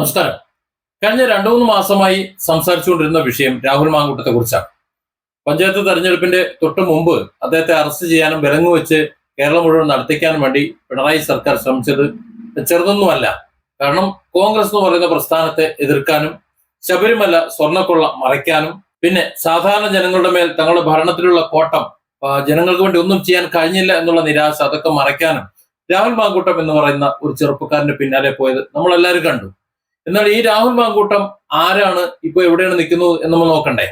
നമസ്കാരം. കഴിഞ്ഞ രണ്ടു മൂന്ന് മാസമായി സംസാരിച്ചുകൊണ്ടിരുന്ന വിഷയം രാഹുൽ മാങ്കൂട്ടത്തെ കുറിച്ചാണ്. പഞ്ചായത്ത് തെരഞ്ഞെടുപ്പിന്റെ തൊട്ട് മുമ്പ് അദ്ദേഹത്തെ അറസ്റ്റ് ചെയ്യാനും വിലങ്ങുവെച്ച് കേരളം മുഴുവൻ നടത്തിക്കാനും വേണ്ടി പിണറായി സർക്കാർ ശ്രമിച്ചത് ചെറുതൊന്നുമല്ല. കാരണം കോൺഗ്രസ് എന്ന് പറയുന്ന പ്രസ്ഥാനത്തെ എതിർക്കാനും ശബരിമല സ്വർണക്കൊള്ള മറയ്ക്കാനും പിന്നെ സാധാരണ ജനങ്ങളുടെ മേൽ തങ്ങളുടെ ഭരണത്തിലുള്ള കോട്ടം ജനങ്ങൾക്ക് വേണ്ടി ഒന്നും ചെയ്യാൻ കഴിഞ്ഞില്ല എന്നുള്ള നിരാശ അതൊക്കെ മറയ്ക്കാനും രാഹുൽ മാങ്കൂട്ടം എന്ന് പറയുന്ന ഒരു ചെറുപ്പക്കാരന്റെ പിന്നാലെ പോയത് നമ്മളെല്ലാവരും കണ്ടു. എന്നാൽ ഈ രാഹുൽ മാങ്കൂട്ടം ആരാണ്? ഇപ്പൊ എവിടെയാണ് നിൽക്കുന്നത് എന്ന് നമ്മൾ നോക്കണ്ടേ.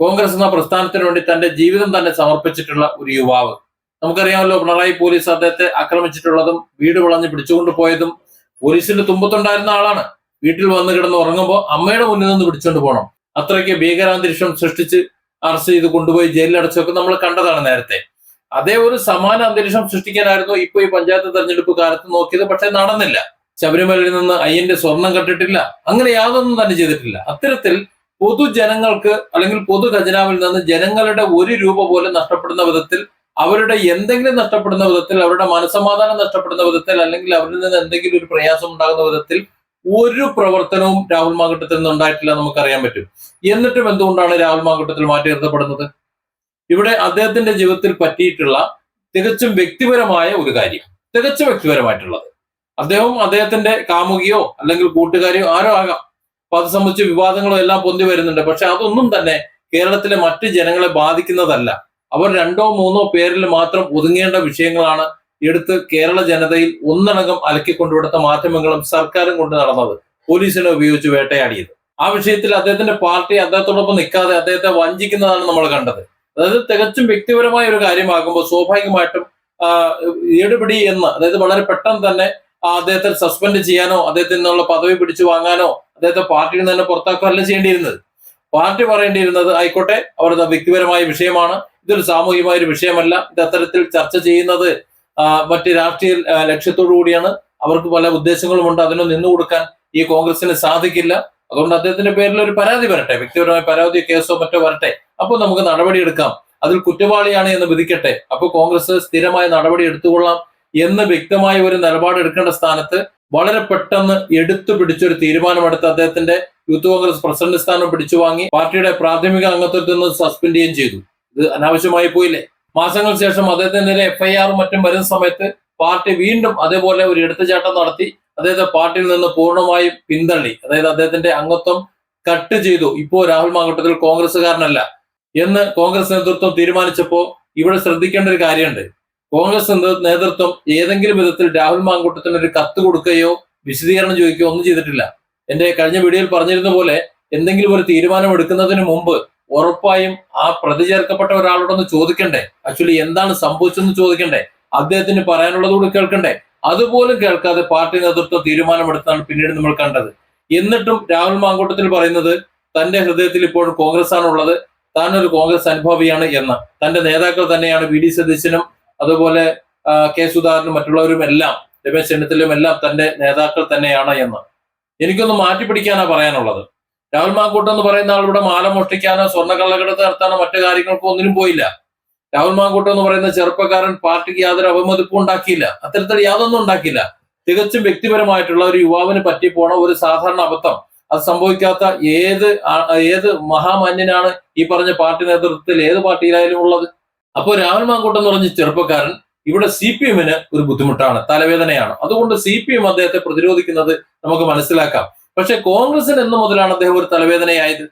കോൺഗ്രസ് എന്ന പ്രസ്ഥാനത്തിന് വേണ്ടി തന്റെ ജീവിതം തന്നെ സമർപ്പിച്ചിട്ടുള്ള ഒരു യുവാവ്. നമുക്കറിയാമല്ലോ പിണറായി പോലീസ് അദ്ദേഹത്തെ ആക്രമിച്ചിട്ടുള്ളതും വീട് വളഞ്ഞ് പിടിച്ചുകൊണ്ട് പോയതും പോലീസിന്റെ തുമ്പത്തുണ്ടായിരുന്ന ആളാണ്. വീട്ടിൽ വന്ന് കിടന്ന് ഉറങ്ങുമ്പോൾ അമ്മയുടെ മുന്നിൽ നിന്ന് പിടിച്ചുകൊണ്ട് പോകണം. അത്രയ്ക്ക് ഭീകരാന്തരീക്ഷം സൃഷ്ടിച്ച് അറസ്റ്റ് ചെയ്ത് കൊണ്ടുപോയി ജയിലിൽ അടച്ചൊക്കെ നമ്മൾ കണ്ടതാണ് നേരത്തെ. അതേ ഒരു സമാന അന്തരീക്ഷം സൃഷ്ടിക്കാനായിരുന്നു ഇപ്പൊ ഈ പഞ്ചായത്ത് തെരഞ്ഞെടുപ്പ് കാലത്ത് നോക്കിയത് പക്ഷെ നടന്നില്ല. ശബരിമലയിൽ നിന്ന് അയ്യന്റെ സ്വർണം കട്ടിട്ടില്ല അങ്ങനെ യാതൊന്നും തന്നെ ചെയ്തിട്ടില്ല. അത്തരത്തിൽ പൊതുജനങ്ങൾക്ക് അല്ലെങ്കിൽ പൊതു ഖജനാവിൽ നിന്ന് ജനങ്ങളുടെ ഒരു രൂപ പോലും നഷ്ടപ്പെടുന്ന വിധത്തിൽ അവരുടെ എന്തെങ്കിലും നഷ്ടപ്പെടുന്ന വിധത്തിൽ അവരുടെ മനസമാധാനം നഷ്ടപ്പെടുന്ന വിധത്തിൽ അല്ലെങ്കിൽ അവരിൽ നിന്ന് എന്തെങ്കിലും ഒരു പ്രയാസം ഉണ്ടാകുന്ന വിധത്തിൽ ഒരു പ്രവർത്തനവും രാഹുൽ മാങ്കട്ടത്തിൽ നിന്ന് ഉണ്ടായിട്ടില്ല നമുക്കറിയാൻ പറ്റും. എന്നിട്ടും എന്തുകൊണ്ടാണ് രാഹുൽ മാങ്കട്ടത്തിൽ മാറ്റി നിർത്തപ്പെടുന്നത്? ഇവിടെ അദ്ദേഹത്തിന്റെ ജീവിതത്തിൽ പറ്റിയിട്ടുള്ള തികച്ചും വ്യക്തിപരമായ ഒരു കാര്യം. തികച്ചും വ്യക്തിപരമായിട്ടുള്ളത്. അദ്ദേഹം അദ്ദേഹത്തിന്റെ കാമുകിയോ അല്ലെങ്കിൽ കൂട്ടുകാരിയോ ആരോ ആകാം. അപ്പൊ അത് സംബന്ധിച്ച് വിവാദങ്ങളും എല്ലാം പൊന്തി വരുന്നുണ്ട്. പക്ഷെ അതൊന്നും തന്നെ കേരളത്തിലെ മറ്റ് ജനങ്ങളെ ബാധിക്കുന്നതല്ല. അവർ രണ്ടോ മൂന്നോ പേരിൽ മാത്രം ഒതുങ്ങേണ്ട വിഷയങ്ങളാണ് എടുത്ത് കേരള ജനതയിൽ ഒന്നടങ്കം അലക്കിക്കൊണ്ടുവിടുത്ത മാധ്യമങ്ങളും സർക്കാരും കൊണ്ട് നടന്നത്. പോലീസിനെ ഉപയോഗിച്ച് വേട്ടയാടിയത്. ആ വിഷയത്തിൽ അദ്ദേഹത്തിന്റെ പാർട്ടി അദ്ദേഹത്തോടൊപ്പം നിൽക്കാതെ അദ്ദേഹത്തെ വഞ്ചിക്കുന്നതാണ് നമ്മൾ കണ്ടത്. അതായത് തികച്ചും വ്യക്തിപരമായ ഒരു കാര്യമാകുമ്പോൾ സ്വാഭാവികമായിട്ടും ആ, എടുപിടി എന്ന് അതായത് വളരെ പെട്ടെന്ന് തന്നെ അദ്ദേഹത്തെ സസ്പെൻഡ് ചെയ്യാനോ അദ്ദേഹത്തിൽ നിന്നുള്ള പദവി പിടിച്ചു വാങ്ങാനോ അദ്ദേഹത്തെ പാർട്ടിയിൽ നിന്ന് തന്നെ പുറത്താക്കുക അല്ല ചെയ്യേണ്ടിയിരുന്നത്. പാർട്ടി പറയേണ്ടിയിരുന്നത് ആയിക്കോട്ടെ അവരുടെ വ്യക്തിപരമായ വിഷയമാണ്. ഇതൊരു സാമൂഹികമായ ഒരു വിഷയമല്ല. ഇത് അത്തരത്തിൽ ചർച്ച ചെയ്യുന്നത് മറ്റ് രാഷ്ട്രീയ ലക്ഷ്യത്തോടു കൂടിയാണ്. അവർക്ക് പല ഉദ്ദേശങ്ങളും ഉണ്ട് അതിനൊന്നും നിന്നു കൊടുക്കാൻ ഈ കോൺഗ്രസിന് സാധിക്കില്ല. അതുകൊണ്ട് അദ്ദേഹത്തിന്റെ പേരിൽ ഒരു പരാതി വരട്ടെ. വ്യക്തിപരമായ പരാതി കേസോ മറ്റോ വരട്ടെ. അപ്പോൾ നമുക്ക് നടപടിയെടുക്കാം അതിൽ കുറ്റവാളിയാണ് എന്ന് വിധിക്കട്ടെ. അപ്പോൾ കോൺഗ്രസ് സ്ഥിരമായ നടപടി എടുത്തുകൊള്ളാം. എന്ന് വ്യക്തമായ ഒരു നിലപാട് എടുക്കേണ്ട സ്ഥാനത്ത് വളരെ പെട്ടെന്ന് എടുത്തു പിടിച്ചൊരു തീരുമാനമെടുത്ത് അദ്ദേഹത്തിന്റെ യൂത്ത് കോൺഗ്രസ് പ്രസിഡന്റ് സ്ഥാനം പിടിച്ചു വാങ്ങി പാർട്ടിയുടെ പ്രാഥമിക അംഗത്വത്തിൽ നിന്ന് സസ്പെൻഡ് ചെയ്യുകയും ചെയ്തു. ഇത് അനാവശ്യമായി പോയില്ലേ? മാസങ്ങൾക്ക് ശേഷം അദ്ദേഹത്തിനെതിരെ എഫ്ഐആറും മറ്റും വരുന്ന സമയത്ത് പാർട്ടി വീണ്ടും അതേപോലെ ഒരു എടുത്തുചാട്ടം നടത്തി അദ്ദേഹത്തെ പാർട്ടിയിൽ നിന്ന് പൂർണമായി പിന്തള്ളി. അതായത് അദ്ദേഹത്തിന്റെ അംഗത്വം കട്ട് ചെയ്തു. ഇപ്പോ രാഹുൽ മാങ്കട്ടത്തിൽ കോൺഗ്രസ്സുകാരനല്ല എന്ന് കോൺഗ്രസ് നേതൃത്വം തീരുമാനിച്ചപ്പോ ഇവിടെ ശ്രദ്ധിക്കേണ്ട ഒരു കാര്യമുണ്ട്. കോൺഗ്രസ് നേതൃത്വം ഏതെങ്കിലും വിധത്തിൽ രാഹുൽ മാങ്കൂട്ടത്തിന് ഒരു കത്ത് കൊടുക്കുകയോ വിശദീകരണം ചോദിക്കുകയോ ഒന്നും ചെയ്തിട്ടില്ല. എന്റെ കഴിഞ്ഞ വീഡിയോയിൽ പറഞ്ഞിരുന്ന പോലെ എന്തെങ്കിലും ഒരു തീരുമാനം എടുക്കുന്നതിന് മുമ്പ് ഉറപ്പായും ആ പ്രതി ചേർക്കപ്പെട്ട ഒരാളോടൊന്ന് ചോദിക്കണ്ടേ? ആക്ച്വലി എന്താണ് സംഭവിച്ചെന്ന് ചോദിക്കണ്ടേ? അദ്ദേഹത്തിന് പറയാനുള്ളത് കൂടി കേൾക്കണ്ടേ? അതുപോലും കേൾക്കാതെ പാർട്ടി നേതൃത്വം തീരുമാനമെടുത്താണ് പിന്നീട് നമ്മൾ കണ്ടത്. എന്നിട്ടും രാഹുൽ മാങ്കൂട്ടത്തിൽ പറയുന്നത് തന്റെ ഹൃദയത്തിൽ ഇപ്പോഴും കോൺഗ്രസ് ആണുള്ളത് താൻ ഒരു കോൺഗ്രസ് അനുഭവിയാണ് എന്ന്. തന്റെ നേതാക്കൾ തന്നെയാണ് വി ഡി സതീശനും അതുപോലെ കെ സുധാകരനും മറ്റുള്ളവരും എല്ലാം രമേശ് ചെന്നിത്തലയും എല്ലാം തന്റെ നേതാക്കൾ തന്നെയാണ് എന്ന്. എനിക്കൊന്ന് മാറ്റി പിടിക്കാനാ പറയാനുള്ളത്. രാഹുൽ മാങ്കൂട്ടം എന്ന് പറയുന്ന ആൾ ഇവിടെ മാല മോഷ്ടിക്കാനോ സ്വർണക്കള്ളക്കടത്ത് നടത്താനോ മറ്റു കാര്യങ്ങൾക്കോ ഒന്നിനും പോയില്ല. രാഹുൽ മാങ്കൂട്ടം എന്ന് പറയുന്ന ചെറുപ്പക്കാരൻ പാർട്ടിക്ക് യാതൊരു അവമതിപ്പും ഉണ്ടാക്കിയില്ല. അത്തരത്തിൽ യാതൊന്നും ഉണ്ടാക്കിയില്ല. തികച്ചും വ്യക്തിപരമായിട്ടുള്ള ഒരു യുവാവിന് പറ്റിപ്പോണ ഒരു സാധാരണ അബദ്ധം. അത് സംഭവിക്കാത്ത ഏത് ഏത് മഹാമാന്യനാണ് ഈ പറഞ്ഞ പാർട്ടി നേതൃത്വത്തിൽ ഏത് പാർട്ടിയിലായാലും ഉള്ളത്? അപ്പോൾ രാഹുൽ മാങ്കൂട്ടം എന്ന് പറഞ്ഞ ചെറുപ്പക്കാരൻ ഇവിടെ സി പി എമ്മിന് ഒരു ബുദ്ധിമുട്ടാണ് തലവേദനയാണ്. അതുകൊണ്ട് സി പി എം അദ്ദേഹത്തെ പ്രതിരോധിക്കുന്നത് നമുക്ക് മനസ്സിലാക്കാം. പക്ഷെ കോൺഗ്രസിന് എന്ന് മുതലാണ് അദ്ദേഹം ഒരു തലവേദനയായത്?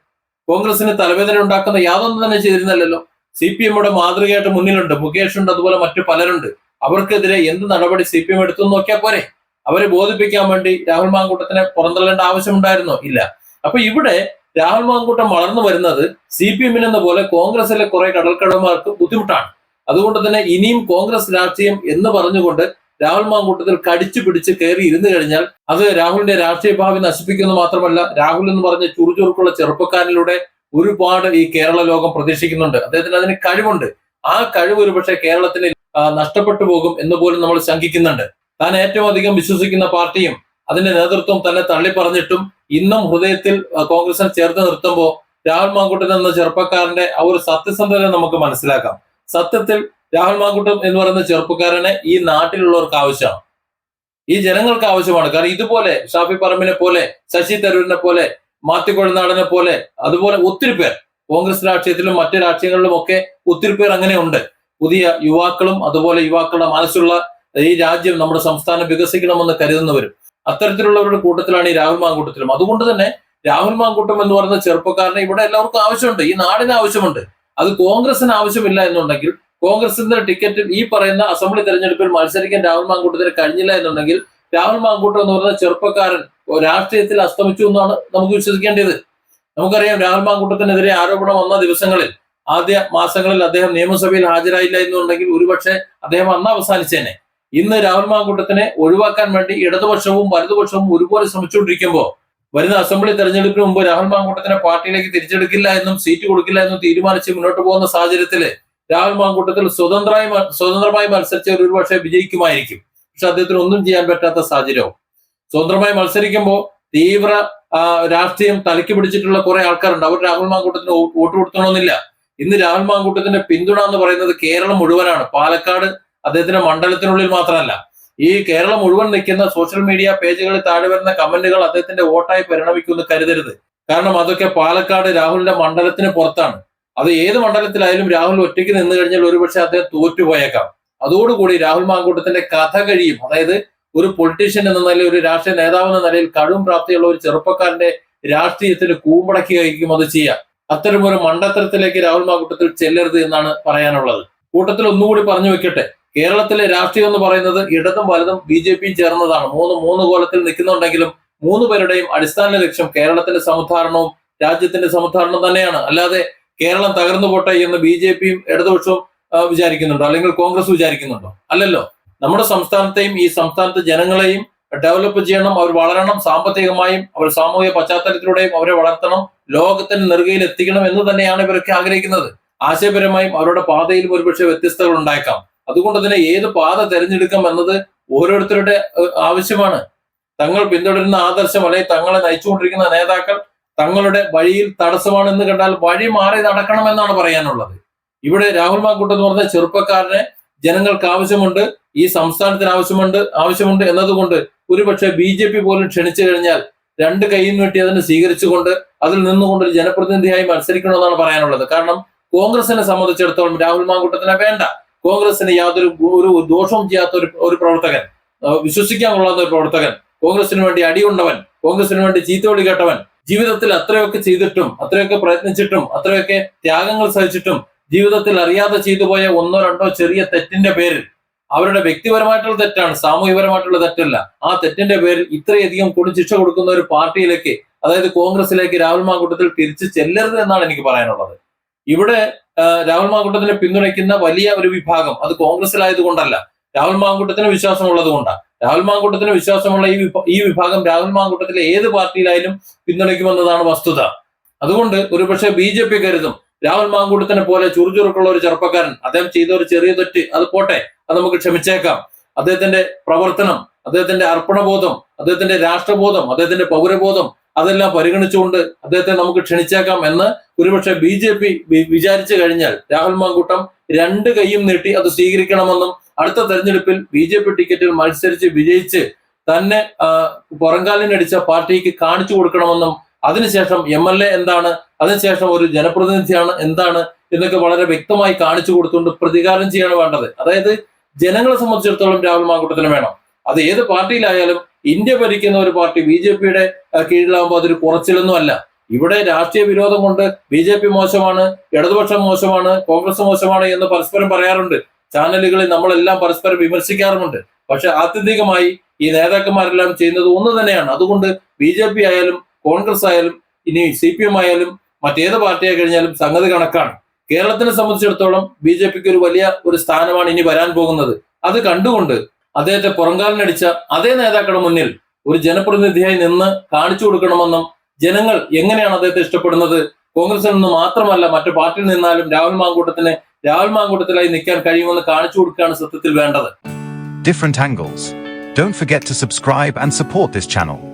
കോൺഗ്രസിന് തലവേദന ഉണ്ടാക്കുന്ന യാതൊന്നും തന്നെ ചെയ്തിരുന്നല്ലോ സി പി എമ്മുടെ മാതൃകയായിട്ട് മുന്നിലുണ്ട്. മുകേഷ് ഉണ്ട് അതുപോലെ മറ്റു പലരുണ്ട്. അവർക്കെതിരെ എന്ത് നടപടി സി പി എം എടുത്തു നോക്കിയാൽ പോരെ? അവരെ ബോധിപ്പിക്കാൻ വേണ്ടി രാഹുൽ മാങ്കൂട്ടത്തിനെ പുറന്തള്ളേണ്ട ആവശ്യമുണ്ടായിരുന്നോ ഇല്ല. അപ്പൊ ഇവിടെ രാഹുൽ മാങ്കൂട്ടം വളർന്നു വരുന്നത് സി പി എമ്മിനെന്ന പോലെ കോൺഗ്രസിലെ കുറെ കടൽക്കടമാർക്ക് ബുദ്ധിമുട്ടാണ്. അതുകൊണ്ട് തന്നെ ഇനിയും കോൺഗ്രസ് രാഷ്ട്രീയം എന്ന് പറഞ്ഞുകൊണ്ട് രാഹുൽ മാങ്കൂട്ടത്തിൽ കടിച്ചു പിടിച്ച് കയറി ഇരുന്നു കഴിഞ്ഞാൽ അത് രാഹുലിന്റെ രാഷ്ട്രീയ ഭാവി നശിപ്പിക്കുന്നു മാത്രമല്ല രാഹുൽ എന്ന് പറഞ്ഞ ചുറുചുറുക്കുള്ള ചെറുപ്പക്കാരിലൂടെ ഒരുപാട് ഈ കേരള ലോകം പ്രതീക്ഷിക്കുന്നുണ്ട്. അദ്ദേഹത്തിന് അതിന് കഴിവുണ്ട്. ആ കഴിവ് ഒരുപക്ഷെ കേരളത്തിന് നഷ്ടപ്പെട്ടു പോകും എന്ന് പോലും നമ്മൾ ശങ്കിക്കുന്നുണ്ട്. താൻ ഏറ്റവും അധികം വിശ്വസിക്കുന്ന പാർട്ടിയും അതിന്റെ നേതൃത്വം തന്നെ തള്ളി പറഞ്ഞിട്ടും ഇന്നും ഹൃദയത്തിൽ കോൺഗ്രസിനെ ചേർത്ത് നിർത്തുമ്പോൾ രാഹുൽ മാങ്കൂട്ടൻ എന്ന ചെറുപ്പക്കാരന്റെ ആ ഒരു സത്യസന്ധത നമുക്ക് മനസ്സിലാക്കാം. സത്യത്തിൽ രാഹുൽ മാങ്കൂട്ടം എന്ന് പറയുന്ന ചെറുപ്പക്കാരനെ ഈ നാട്ടിലുള്ളവർക്ക് ആവശ്യമാണ്. ഈ ജനങ്ങൾക്ക് ആവശ്യമാണ്. കാരണം ഇതുപോലെ ഷാഫി പറമ്പിനെ പോലെ ശശി തരൂരിനെ പോലെ മാത്യു കൊഴുനാടനെ പോലെ അതുപോലെ ഒത്തിരി പേർ കോൺഗ്രസ് രാഷ്ട്രീയത്തിലും മറ്റു രാഷ്ട്രീയങ്ങളിലും ഒക്കെ ഒത്തിരി പേർ അങ്ങനെയുണ്ട് പുതിയ യുവാക്കളും അതുപോലെ യുവാക്കളുടെ മനസ്സുള്ള ഈ രാജ്യം നമ്മുടെ സംസ്ഥാനം വികസിക്കണമെന്ന് കരുതുന്നവരും. അത്തരത്തിലുള്ളവരുടെ കൂട്ടത്തിലാണ് ഈ രാഹുൽ മാങ്കൂട്ടത്തിലും. അതുകൊണ്ട് തന്നെ രാഹുൽ മാങ്കൂട്ടം എന്ന് പറയുന്ന ചെറുപ്പക്കാരനെ ഇവിടെ എല്ലാവർക്കും ആവശ്യമുണ്ട്. ഈ നാടിന് ആവശ്യമുണ്ട്. അത് കോൺഗ്രസിന് ആവശ്യമില്ല എന്നുണ്ടെങ്കിൽ കോൺഗ്രസിന്റെ ടിക്കറ്റിൽ ഈ പറയുന്ന അസംബ്ലി തെരഞ്ഞെടുപ്പിൽ മത്സരിക്കാൻ രാഹുൽ മാങ്കൂട്ടത്തിന് കഴിഞ്ഞില്ല എന്നുണ്ടെങ്കിൽ രാഹുൽ മാങ്കൂട്ടം എന്ന് പറയുന്ന ചെറുപ്പക്കാരൻ രാഷ്ട്രീയത്തിൽ അസ്തമിച്ചു എന്നാണ് നമുക്ക് വിശ്വസിക്കേണ്ടത്. നമുക്കറിയാം രാഹുൽ മാങ്കൂട്ടത്തിനെതിരെ ആരോപണം വന്ന ദിവസങ്ങളിൽ ആദ്യ മാസങ്ങളിൽ അദ്ദേഹം നിയമസഭയിൽ ഹാജരായില്ല എന്നുണ്ടെങ്കിൽ ഒരുപക്ഷെ അദ്ദേഹം അന്ന് അവസാനിച്ചേനെ. ഇന്ന് രാഹുൽ മാങ്കൂട്ടത്തിനെ ഒഴിവാക്കാൻ വേണ്ടി ഇടതുപക്ഷവും വലതുപക്ഷവും ഒരുപോലെ ശ്രമിച്ചുകൊണ്ടിരിക്കുമ്പോൾ വരുന്ന അസംബ്ലി തെരഞ്ഞെടുപ്പിന് മുമ്പ് രാഹുൽ മാങ്കൂട്ടത്തിനെ പാർട്ടിയിലേക്ക് തിരിച്ചെടുക്കില്ല എന്നും സീറ്റ് കൊടുക്കില്ല എന്നും തീരുമാനിച്ച് മുന്നോട്ട് പോകുന്ന സാഹചര്യത്തിൽ രാഹുൽ മാങ്കൂട്ടത്തിൽ സ്വതന്ത്രമായി സ്വതന്ത്രമായി മത്സരിച്ച ഒരു പക്ഷേ വിജയിക്കുമായിരിക്കും. പക്ഷെ അദ്ദേഹത്തിന് ഒന്നും ചെയ്യാൻ പറ്റാത്ത സാഹചര്യവും. സ്വതന്ത്രമായി മത്സരിക്കുമ്പോൾ തീവ്ര രാഷ്ട്രീയം തലയ്ക്ക് പിടിച്ചിട്ടുള്ള കുറെ ആൾക്കാരുണ്ട്. അവർ രാഹുൽ മാങ്കൂട്ടത്തിന് വോട്ട് കൊടുത്തണമെന്നില്ല ഇന്ന് രാഹുൽ മാങ്കൂട്ടത്തിന്റെ പിന്തുണ എന്ന് പറയുന്നത് കേരളം മുഴുവനാണ്. പാലക്കാട് അദ്ദേഹത്തിന്റെ മണ്ഡലത്തിനുള്ളിൽ മാത്രമല്ല ഈ കേരളം മുഴുവൻ നിൽക്കുന്ന സോഷ്യൽ മീഡിയ പേജുകളിൽ താഴെ വരുന്ന കമന്റുകൾ അദ്ദേഹത്തിന്റെ വോട്ടായി പരിണമിക്കുമെന്ന് കരുതരുത്. കാരണം അതൊക്കെ പാലക്കാട് രാഹുലിന്റെ മണ്ഡലത്തിന് പുറത്താണ്. അത് ഏത് മണ്ഡലത്തിലായാലും രാഹുൽ ഒറ്റയ്ക്ക് നിന്ന് കഴിഞ്ഞാൽ ഒരുപക്ഷെ അദ്ദേഹം തോറ്റുപോയേക്കാം. അതോടുകൂടി രാഹുൽ മാങ്കൂട്ടത്തിന്റെ കഥ കഴിയും. അതായത് ഒരു പൊളിറ്റീഷ്യൻ എന്ന നിലയിൽ ഒരു രാഷ്ട്രീയ നേതാവ് എന്ന നിലയിൽ കഴിവും പ്രാപ്തിയുള്ള ഒരു ചെറുപ്പക്കാരന്റെ രാഷ്ട്രീയത്തിന് കൂമ്പടക്കി കഴിക്കും അത് ചെയ്യാം. അത്തരം ഒരു മണ്ടത്തരത്തിലേക്ക് രാഹുൽ മാങ്കൂട്ടത്തിൽ ചെല്ലരുത് എന്നാണ് പറയാനുള്ളത്. കൂട്ടത്തിൽ ഒന്നുകൂടി പറഞ്ഞു വെക്കട്ടെ. കേരളത്തിലെ രാഷ്ട്രീയം എന്ന് പറയുന്നത് ഇടതും വലതും ബി ജെ പിയും ചേർന്നതാണ്. മൂന്ന് മൂന്ന് കോലത്തിൽ നിൽക്കുന്നുണ്ടെങ്കിലും മൂന്ന് പേരുടെയും അടിസ്ഥാന ലക്ഷ്യം കേരളത്തിന്റെ സമുദ്ധാരണവും രാജ്യത്തിന്റെ സമുദ്ധാരണം തന്നെയാണ്. അല്ലാതെ കേരളം തകർന്നു പോട്ടെ എന്ന് ബി ജെ പിയും ഇടതുപക്ഷവും വിചാരിക്കുന്നുണ്ടോ? അല്ലെങ്കിൽ കോൺഗ്രസ് വിചാരിക്കുന്നുണ്ടോ? അല്ലല്ലോ. നമ്മുടെ സംസ്ഥാനത്തെയും ഈ സംസ്ഥാനത്തെ ജനങ്ങളെയും ഡെവലപ്പ് ചെയ്യണം അവർ വളരണം സാമ്പത്തികമായും അവർ സാമൂഹിക പശ്ചാത്തലത്തിലൂടെയും അവരെ വളർത്തണം ലോകത്തിന്റെ നെറുകയിൽ എത്തിക്കണം എന്ന് തന്നെയാണ് ഇവരൊക്കെ ആഗ്രഹിക്കുന്നത്. ആശയപരമായും അവരുടെ പാതയിൽ ഒരുപക്ഷെ വ്യത്യസ്തകൾ ഉണ്ടായേക്കാം. അതുകൊണ്ട് തന്നെ ഏത് പാത തിരഞ്ഞെടുക്കാം എന്നത് ഓരോരുത്തരുടെ ആവശ്യമാണ്. തങ്ങൾ പിന്തുടരുന്ന ആദർശം അല്ലെങ്കിൽ തങ്ങളെ നയിച്ചുകൊണ്ടിരിക്കുന്ന നേതാക്കൾ തങ്ങളുടെ വഴിയിൽ തടസ്സമാണെന്ന് കണ്ടാൽ വഴി മാറി നടക്കണമെന്നാണ് പറയാനുള്ളത്. ഇവിടെ രാഹുൽ മാക്കൂട്ട് എന്ന് പറഞ്ഞ ചെറുപ്പക്കാരനെ ജനങ്ങൾക്ക് ആവശ്യമുണ്ട് ഈ സംസ്ഥാനത്തിന് ആവശ്യമുണ്ട് ആവശ്യമുണ്ട് എന്നതുകൊണ്ട് ഒരുപക്ഷെ ബി ജെ പി പോലും ക്ഷണിച്ചു കഴിഞ്ഞാൽ രണ്ട് കൈയും നീട്ടി അതിനെ സ്വീകരിച്ചുകൊണ്ട് അതിൽ നിന്നുകൊണ്ട് ഒരു ജനപ്രതിനിധിയായി മത്സരിക്കണമെന്നാണ് പറയാനുള്ളത്. കാരണം കോൺഗ്രസിനെ സംബന്ധിച്ചിടത്തോളം രാഹുൽ മാങ്കൂട്ടത്തിനെ വേണ്ട. കോൺഗ്രസിന് യാതൊരു ഒരു ദോഷവും ചെയ്യാത്ത ഒരു ഒരു പ്രവർത്തകൻ. വിശ്വസിക്കാൻ കൊള്ളാത്ത ഒരു പ്രവർത്തകൻ. കോൺഗ്രസിന് വേണ്ടി അടിയുണ്ടവൻ. കോൺഗ്രസിന് വേണ്ടി ചീത്തവിളി കേട്ടവൻ. ജീവിതത്തിൽ അത്രയൊക്കെ ചെയ്തിട്ടും അത്രയൊക്കെ പ്രയത്നിച്ചിട്ടും അത്രയൊക്കെ ത്യാഗങ്ങൾ സഹിച്ചിട്ടും ജീവിതത്തിൽ അറിയാതെ ചെയ്തു പോയ ഒന്നോ രണ്ടോ ചെറിയ തെറ്റിന്റെ പേരിൽ അവരുടെ വ്യക്തിപരമായിട്ടുള്ള തെറ്റാണ് സാമൂഹികപരമായിട്ടുള്ള തെറ്റല്ല. ആ തെറ്റിന്റെ പേരിൽ ഇത്രയധികം കൊടും ശിക്ഷ കൊടുക്കുന്ന ഒരു പാർട്ടിയിലേക്ക് അതായത് കോൺഗ്രസിലേക്ക് രാഹുൽ മാങ്കൂട്ടത്തിൽ തിരിച്ചു ചെല്ലരുത് എന്നാണ് എനിക്ക് പറയാനുള്ളത്. ഇവിടെ രാഹുൽ മാങ്കൂട്ടത്തിനെ പിന്തുണയ്ക്കുന്ന വലിയ ഒരു വിഭാഗം അത് കോൺഗ്രസിലായതുകൊണ്ടല്ല രാഹുൽ മാങ്കൂട്ടത്തിന് വിശ്വാസമുള്ളത് കൊണ്ടാണ് രാഹുൽ മാങ്കൂട്ടത്തിന് വിശ്വാസമുള്ള ഈ ഈ വിഭാഗം രാഹുൽ മാങ്കൂട്ടത്തിലെ ഏത് പാർട്ടിയിലായാലും പിന്തുണയ്ക്കുമെന്നതാണ് വസ്തുത. അതുകൊണ്ട് ഒരുപക്ഷെ ബി ജെ പി കരുതും രാഹുൽ മാങ്കൂട്ടത്തിനെ പോലെ ചുറുചുറുക്കുള്ള ഒരു ചെറുപ്പക്കാരൻ അദ്ദേഹം ചെയ്ത ഒരു ചെറിയ തെറ്റ് അത് പോട്ടെ അത് നമുക്ക് ക്ഷമിച്ചേക്കാം. അദ്ദേഹത്തിന്റെ പ്രവർത്തനം അദ്ദേഹത്തിന്റെ അർപ്പണബോധം അദ്ദേഹത്തിന്റെ രാഷ്ട്രബോധം അദ്ദേഹത്തിന്റെ പൗരബോധം അതെല്ലാം പരിഗണിച്ചുകൊണ്ട് അദ്ദേഹത്തെ നമുക്ക് ക്ഷണിച്ചേക്കാം എന്ന് ഒരുപക്ഷെ ബി ജെ പി വിചാരിച്ചു കഴിഞ്ഞാൽ രാഹുൽ മാങ്കൂട്ടം രണ്ട് കൈയും നീട്ടി അത് സ്വീകരിക്കണമെന്നും അടുത്ത തെരഞ്ഞെടുപ്പിൽ ബി ജെ പി ടിക്കറ്റിൽ മത്സരിച്ച് വിജയിച്ച് തന്നെ പുറങ്കാലിനടിച്ച പാർട്ടിക്ക് കാണിച്ചു കൊടുക്കണമെന്നും അതിനുശേഷം എം എൽ എ എന്താണ് അതിനുശേഷം ഒരു ജനപ്രതിനിധിയാണ് എന്താണ് എന്നൊക്കെ വളരെ വ്യക്തമായി കാണിച്ചു കൊടുത്തുകൊണ്ട് പ്രതികാരം ചെയ്യാണ് വേണ്ടത്. അതായത് ജനങ്ങളെ സംബന്ധിച്ചിടത്തോളം രാഹുൽ മാങ്കൂട്ടത്തിന് വേണം. അത് ഏത് പാർട്ടിയിലായാലും ഇന്ത്യ ഭരിക്കുന്ന ഒരു പാർട്ടി ബി ജെ പിയുടെ കീഴിലാകുമ്പോൾ അതൊരു കുറച്ചിലൊന്നും അല്ല. ഇവിടെ രാഷ്ട്രീയ വിരോധം കൊണ്ട് ബി ജെ പി മോശമാണ് ഇടതുപക്ഷം മോശമാണ് കോൺഗ്രസ് മോശമാണ് എന്ന് പരസ്പരം പറയാറുണ്ട്. ചാനലുകളിൽ നമ്മളെല്ലാം പരസ്പരം വിമർശിക്കാറുമുണ്ട്. പക്ഷെ ആത്യന്തികമായി ഈ നേതാക്കന്മാരെല്ലാം ചെയ്യുന്നത് ഒന്ന് തന്നെയാണ്. അതുകൊണ്ട് ബി ജെ പി ആയാലും കോൺഗ്രസ് ആയാലും ഇനി സി പി എം ആയാലും മറ്റേത് പാർട്ടിയായി കഴിഞ്ഞാലും സംഗതി കണക്കാണ്. കേരളത്തിനെ സംബന്ധിച്ചിടത്തോളം ബി ജെ പിക്ക് ഒരു വലിയ ഒരു സ്ഥാനമാണ് ഇനി വരാൻ പോകുന്നത്. അത് കണ്ടുകൊണ്ട് അദ്ദേഹത്തെ പുറങ്കാലിനടിച്ച അതേ നേതാക്കളുടെ മുന്നിൽ ഒരു ജനപ്രതിനിധിയായി നിന്ന് കാണിച്ചു കൊടുക്കണമെന്നും ജനങ്ങൾ എങ്ങനെയാണ് അദ്ദേഹത്തെ ഇഷ്ടപ്പെടുന്നത്? കോൺഗ്രസിൽ നിന്ന് മാത്രമല്ല മറ്റു പാർട്ടിയിൽ നിന്നാലും രാഹുൽ മാങ്കൂട്ടത്തിന് രാഹുൽ മാങ്കൂട്ടത്തിലായി നിൽക്കാൻ കഴിയുമെന്ന് കാണിച്ചു കൊടുക്കുകയാണ് സത്യത്തിൽ വേണ്ടത്. Different angles don't forget to subscribe and support this channel.